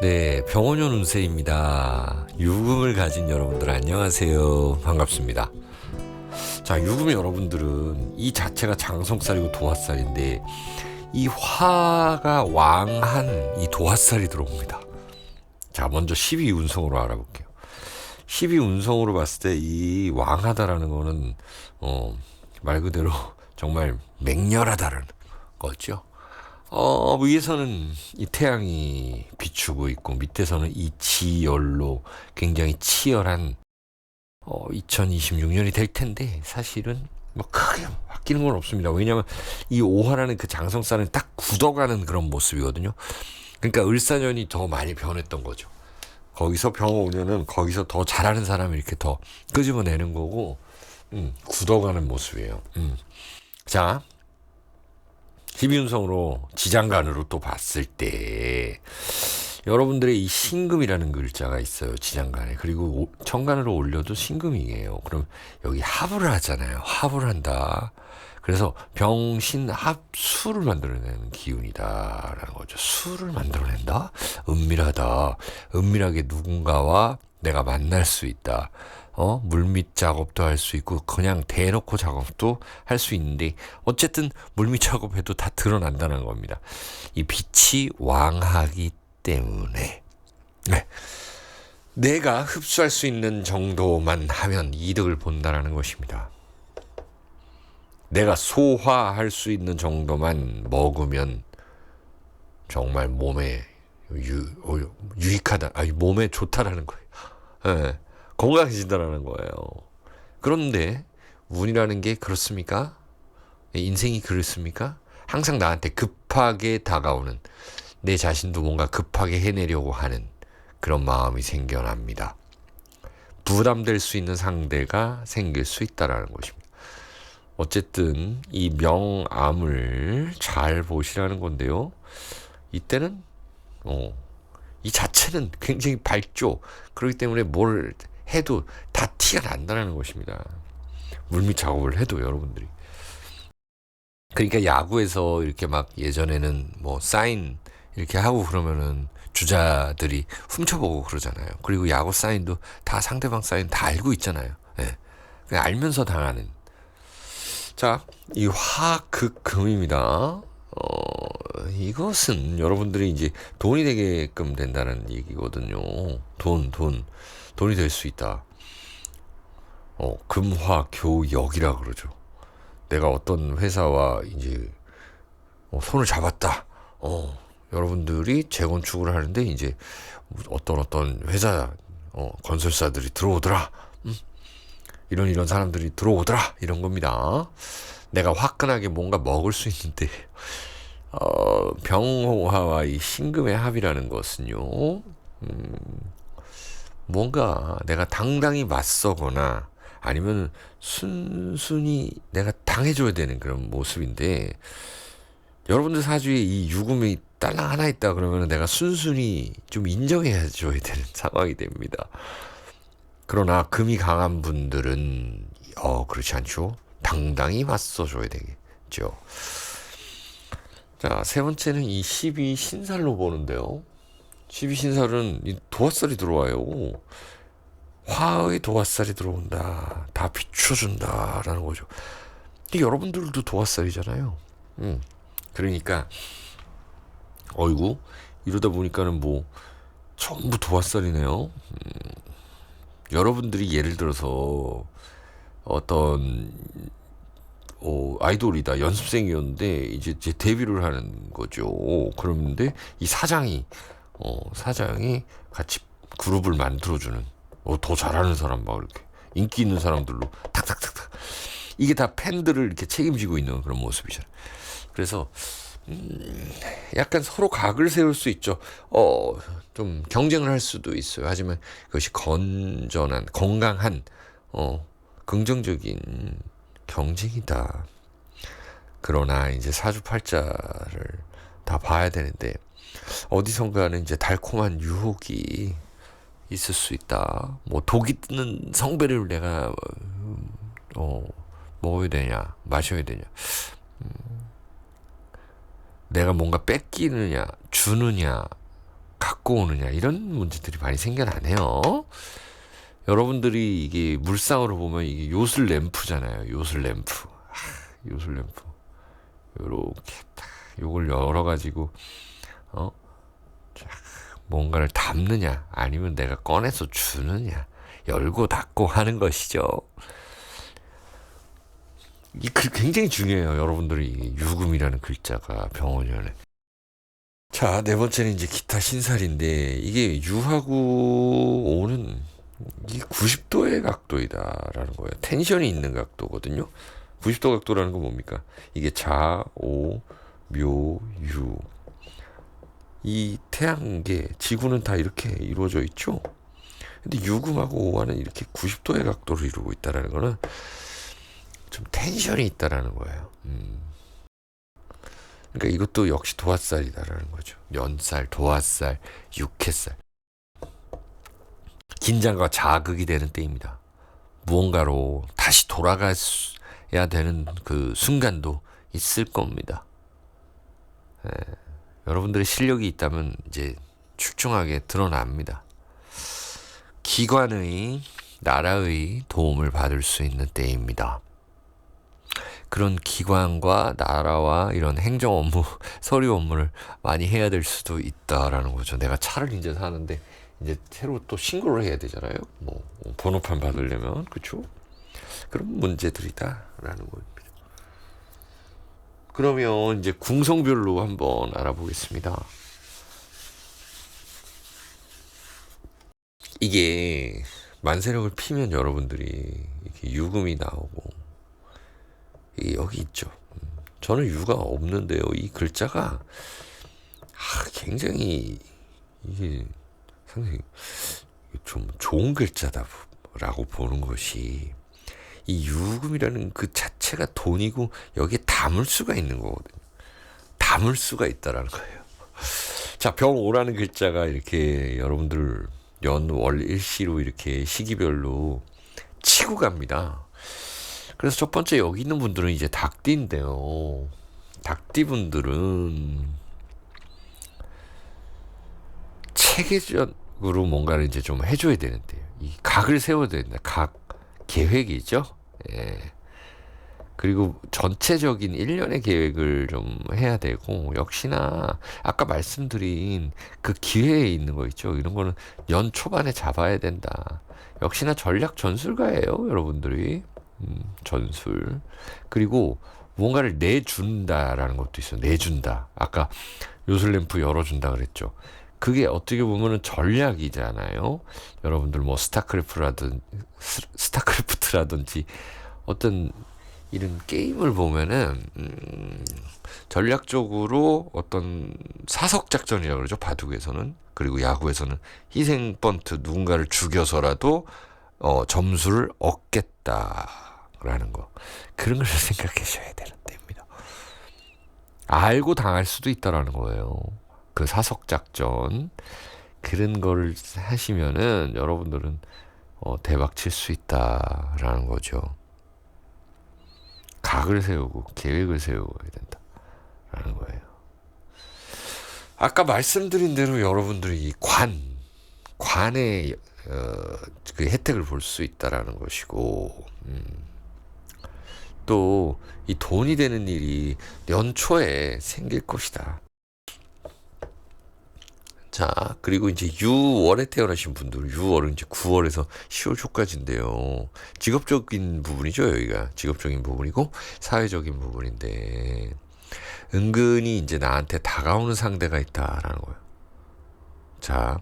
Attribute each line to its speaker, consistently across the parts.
Speaker 1: 네, 병원연 운세입니다. 유금을 가진 여러분들 안녕하세요. 반갑습니다. 자, 유금 여러분들은 이 자체가 장성살이고 도화살인데 이 화가 왕한 이 도화살이 들어옵니다. 자, 먼저 12 운성으로 알아볼게요. 12 운성으로 봤을 때 이 왕하다라는 거는 어, 말 그대로 정말 맹렬하다는 거죠. 어, 위에서는 이 태양이 비추고 있고 밑에서는 이 지열로 굉장히 치열한 어, 2026년이 될 텐데 사실은 뭐 크게 바뀌는 건 없습니다. 왜냐하면 이 오화라는 그 장성사는 딱 굳어가는 그런 모습이거든요. 그러니까 을사년이 더 많이 변했던 거죠. 거기서 병 오면은 거기서 더 잘하는 사람을 이렇게 더 끄집어내는 거고, 음, 굳어가는 모습이에요. 음. 자, 12운성으로 지장간으로 또 봤을 때 여러분들의 이 신금이라는 글자가 있어요 지장간에. 그리고 오- 천간으로 올려도 신금이에요. 그럼 여기 합을 하잖아요. 합을 한다. 그래서 병신 합수를 만들어내는 기운이다라는 거죠. 수를 만들어낸다? 은밀하다. 은밀하게 누군가와 내가 만날 수 있다 어, 물밑 작업도 할 수 있고 그냥 대놓고 작업도 할 수 있는데 어쨌든 물밑 작업해도 다 드러난다는 겁니다. 이 빛이 왕하기 때문에 네. 내가 흡수할 수 있는 정도만 하면 이득을 본다라는 것입니다. 내가 소화할 수 있는 정도만 먹으면 정말 몸에 유, 어, 유익하다, 아니 몸에 좋다라는 거예요. 예. 건강해진다라는 거예요. 그런데 운이라는 게 그렇습니까? 인생이 그렇습니까? 항상 나한테 급하게 다가오는 내 자신도 뭔가 급하게 해내려고 하는 그런 마음이 생겨납니다. 부담될 수 있는 상대가 생길 수 있다라는 것입니다. 어쨌든 이 명암을 잘 보시라는 건데요. 이때는 어, 이 자체는 굉장히 밝죠. 그렇기 때문에 뭘 해도 다 티가 난다는 것입니다. 물밑 작업을 해도 여러분들이. 그러니까 야구에서 이렇게 막 예전에는 뭐 사인 이렇게 하고 그러면은 주자들이 훔쳐보고 그러잖아요. 그리고 야구 사인도 다 상대방 사인 다 알고 있잖아요. 예. 그냥 알면서 당하는. 자, 이 화극금입니다. 어, 이것은 여러분들이 이제 돈이 되게끔 된다는 얘기거든요. 돈, 돈. 돈이 될 수 있다. 어, 금화 교역이라 그러죠. 내가 어떤 회사와 이제 어, 손을 잡았다. 어, 여러분들이 재건축을 하는데 이제 어떤 어떤 회사 어, 건설사들이 들어오더라. 음, 이런 이런 사람들이 들어오더라. 이런 겁니다. 내가 화끈하게 뭔가 먹을 수 있는데 어, 병화와 이 신금의 합이라는 것은요. 음, 뭔가 내가 당당히 맞서거나 아니면 순순히 내가 당해줘야 되는 그런 모습인데 여러분들 사주에 이 유금이 딸랑 하나 있다 그러면 내가 순순히 좀 인정해 줘야 되는 상황이 됩니다. 그러나 금이 강한 분들은 어 그렇지 않죠. 당당히 맞서 줘야 되겠죠. 자, 세 번째는 이 12 신살로 보는데요. 12 신살은 이 도화살이 들어와요. 화의 도화살이 들어온다. 다 비춰준다라는 거죠. 근데 여러분들도 도화살이잖아요. 음. 그러니까 어이구 이러다 보니까는 뭐 전부 도화살이네요. 음. 여러분들이 예를 들어서 어떤 어, 아이돌이다 연습생이었는데 이제, 이제 데뷔를 하는 거죠. 그런데 이 사장이 어, 사장이 같이 그룹을 만들어주는 어, 더 잘하는 사람 막 이렇게 인기 있는 사람들로 탁탁탁탁 이게 다 팬들을 이렇게 책임지고 있는 그런 모습이잖아요. 그래서 음, 약간 서로 각을 세울 수 있죠. 어, 좀 경쟁을 할 수도 있어요. 하지만 그것이 건전한, 건강한, 어, 긍정적인 경쟁이다. 그러나 이제 사주팔자를 다 봐야 되는데 어디선가는 이제 달콤한 유혹이 있을 수 있다. 뭐 독이 뜨는 성배를 내가 어 먹어야 되냐, 마셔야 되냐. 음, 내가 뭔가 뺏기느냐, 주느냐, 갖고 오느냐 이런 문제들이 많이 생겨나네요. 여러분들이 이게 물상으로 보면 이게 요술 램프잖아요. 요술 램프. 아, 요술 램프. 요렇게 딱 요걸 열어 가지고 어? 쫙 뭔가를 담느냐 아니면 내가 꺼내서 주느냐 열고 닫고 하는 것이죠. 이 글 굉장히 중요해요. 여러분들이 유금이라는 글자가 병원연에. 자, 네 번째는 이제 기타 신살인데 이게 유하고 오는 이 90도의 각도이다라는 거예요. 텐션이 있는 각도거든요. 90도 각도라는 건 뭡니까? 이게 자, 오, 묘, 유. 이 태양계, 지구는 다 이렇게 이루어져 있죠. 근데 유금하고 오화는 이렇게 90도의 각도를 이루고 있다라는 거는 좀 텐션이 있다라는 거예요. 음. 그러니까 이것도 역시 도화살이다라는 거죠. 연살, 도화살, 육해살. 긴장과 자극이 되는 때입니다. 무언가로 다시 돌아가야 되는 그 순간도 있을 겁니다. 예, 여러분들의 실력이 있다면 이제 출중하게 드러납니다. 기관의 나라의 도움을 받을 수 있는 때입니다. 그런 기관과 나라와 이런 행정 업무, 서류 업무를 많이 해야 될 수도 있다라는 거죠. 내가 차를 이제 사는데 이제 새로 또 신고를 해야 되잖아요. 뭐 번호판 받으려면 그렇죠? 그런 문제들이다라는 겁니다. 그러면 이제 궁성별로 한번 알아보겠습니다. 이게 만세력을 피면 여러분들이 이렇게 유금이 나오고 여기 있죠. 음, 저는 유가 없는데요. 이 글자가 아, 굉장히 이게 상당히 좀 좋은 글자다라고 보는 것이 이 유금이라는 그 자체가 돈이고 여기에 담을 수가 있는 거거든요. 담을 수가 있다라는 거예요. 자, 병오라는 글자가 이렇게 여러분들 연월 일시로 이렇게 시기별로 치고 갑니다. 그래서 첫 번째 여기 있는 분들은 이제 닭띠인데요. 닭띠 분들은 체계적으로 뭔가를 이제 좀 해줘야 되는데요. 이 각을 세워야 된다. 각 계획이죠. 예. 그리고 전체적인 일련의 계획을 좀 해야 되고, 역시나 아까 말씀드린 그 기회에 있는 거 있죠. 이런 거는 연 초반에 잡아야 된다. 역시나 전략 전술가예요, 여러분들이. 음, 전술. 그리고 뭔가를 내준다라는 것도 있어요. 내준다. 아까 요술램프 열어준다 그랬죠. 그게 어떻게 보면은 전략이잖아요. 여러분들 뭐 스타크래프트라든 스타크래프트라든지 어떤 이런 게임을 보면은 음, 전략적으로 어떤 사석 작전이라고 그러죠. 바둑에서는 그리고 야구에서는 희생 번트 누군가를 죽여서라도 어, 점수를 얻겠다라는 거 그런 걸 생각하셔야 되는 때입니다. 알고 당할 수도 있다라는 거예요. 그 사석 작전 그런 거를 하시면은 여러분들은 어, 대박 칠 수 있다라는 거죠. 각을 세우고 계획을 세우고 해야 된다라는 거예요. 아까 말씀드린 대로 여러분들이 이 관, 관의 어, 그 혜택을 볼 수 있다라는 것이고, 음, 또이 돈이 되는 일이 연초에 생길 것이다. 자, 그리고 이제 6월에 태어나신 분들, 6월은 이제 9월에서 10월 초까지인데요. 직업적인 부분이죠, 여기가. 직업적인 부분이고, 사회적인 부분인데, 은근히 이제 나한테 다가오는 상대가 있다라는 거예요. 자,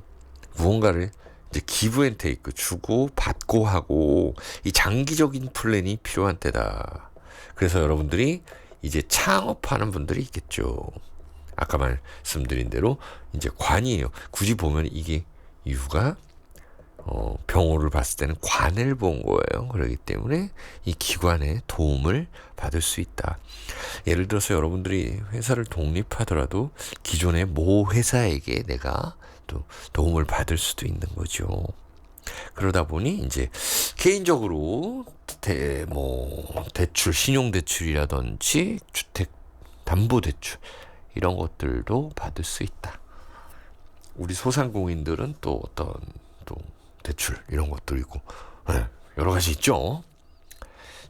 Speaker 1: 무언가를 이제 기브 앤 테이크 주고 받고 하고 이 장기적인 플랜이 필요한 때다. 그래서 여러분들이 이제 창업하는 분들이 있겠죠. 아까 말씀드린 대로 이제 관이에요. 굳이 보면 이게 이유가 어, 병호를 봤을 때는 관을 본 거예요. 그렇기 때문에 이 기관의 도움을 받을 수 있다. 예를 들어서 여러분들이 회사를 독립하더라도 기존의 모 회사에게 내가 또 도움을 받을 수도 있는 거죠. 그러다 보니 이제 개인적으로 대, 뭐 대출, 신용 대출이라든지 주택 담보 대출 이런 것들도 받을 수 있다. 우리 소상공인들은 또 어떤 또 대출 이런 것도 있고 네, 여러 가지 있죠.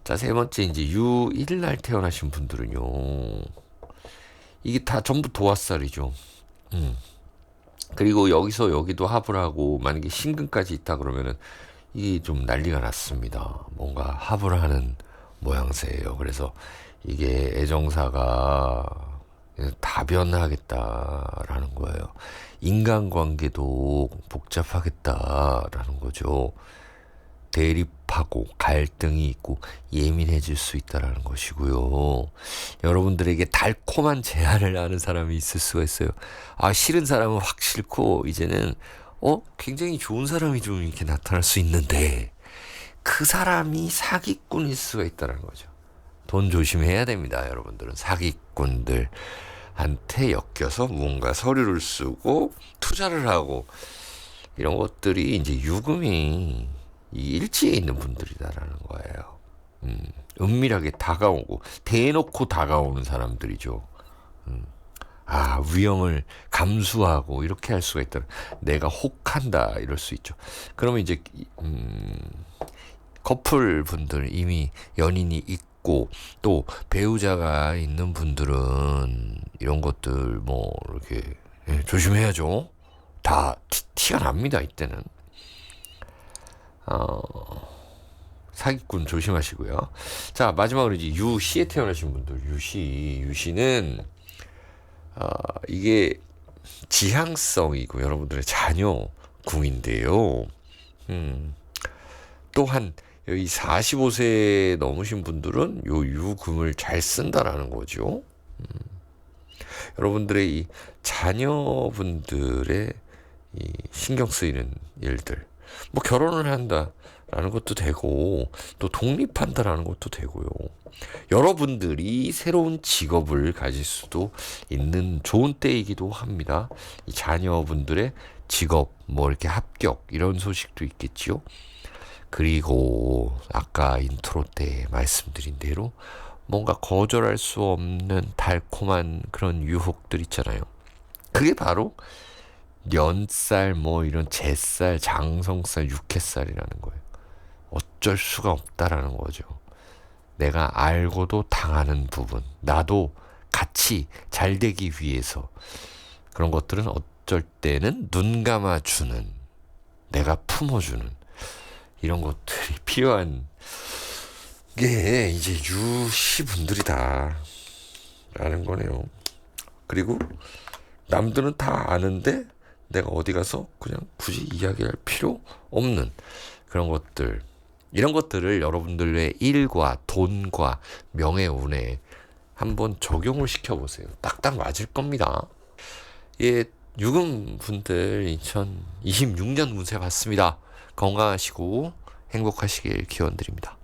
Speaker 1: 자, 세 번째 이제 유1일 날 태어나신 분들은요. 이게 다 전부 도화살이죠. 음. 그리고 여기서 여기도 합을 하고 만약에 신금까지 있다 그러면은 이게 좀 난리가 났습니다. 뭔가 합을 하는 모양새예요. 그래서 이게 애정사가 다변하겠다라는 거예요. 인간관계도 복잡하겠다라는 거죠. 대립하고 갈등이 있고 예민해질 수 있다라는 것이고요. 여러분들에게 달콤한 제안을 하는 사람이 있을 수가 있어요. 아, 싫은 사람은 확 싫고, 이제는, 어, 굉장히 좋은 사람이 좀 이렇게 나타날 수 있는데, 그 사람이 사기꾼일 수가 있다는 거죠. 돈 조심해야 됩니다, 여러분들은. 사기꾼들 한테 엮여서 뭔가 서류를 쓰고 투자를 하고 이런 것들이 이제 유금이 이 일지에 있는 분들이다라는 거예요. 음, 은밀하게 다가오고 대놓고 다가오는 사람들이죠. 음, 아 위험을 감수하고 이렇게 할 수가 있다. 내가 혹한다 이럴 수 있죠. 그러면 이제 음, 커플 분들 이미 연인이 있고 또 배우자가 있는 분들은 이런 것들 뭐 이렇게 예, 조심해야죠. 다 티, 티가 납니다 이때는. 어, 사기꾼 조심하시고요. 자, 마지막으로 이제 유시에 태어나신 분들, 유시, 유시는, 어, 이게 지향성이고 여러분들의 자녀 궁인데요. 음, 또한 여기 45세 넘으신 분들은 요 유금을 잘 쓴다라는 거죠. 음, 여러분들의 이 자녀분들의 이 신경 쓰이는 일들, 뭐 결혼을 한다라는 것도 되고 또 독립한다라는 것도 되고요. 여러분들이 새로운 직업을 가질 수도 있는 좋은 때이기도 합니다. 이 자녀분들의 직업 뭐 이렇게 합격 이런 소식도 있겠지요. 그리고 아까 인트로 때 말씀드린 대로 뭔가 거절할 수 없는 달콤한 그런 유혹들 있잖아요. 그게 바로 연쌀 뭐 이런 잿쌀, 장성쌀, 육회쌀이라는 거예요. 어쩔 수가 없다라는 거죠. 내가 알고도 당하는 부분, 나도 같이 잘 되기 위해서 그런 것들은 어쩔 때는 눈 감아주는, 내가 품어주는 이런 것들이 필요한 게 이제 유시 분들이다. 라는 거네요. 그리고 남들은 다 아는데 내가 어디 가서 그냥 굳이 이야기할 필요 없는 그런 것들. 이런 것들을 여러분들의 일과 돈과 명예운에 한번 적용을 시켜보세요. 딱딱 맞을 겁니다. 예, 유금 분들 2026년 운세 봤습니다. 건강하시고 행복하시길 기원 드립니다.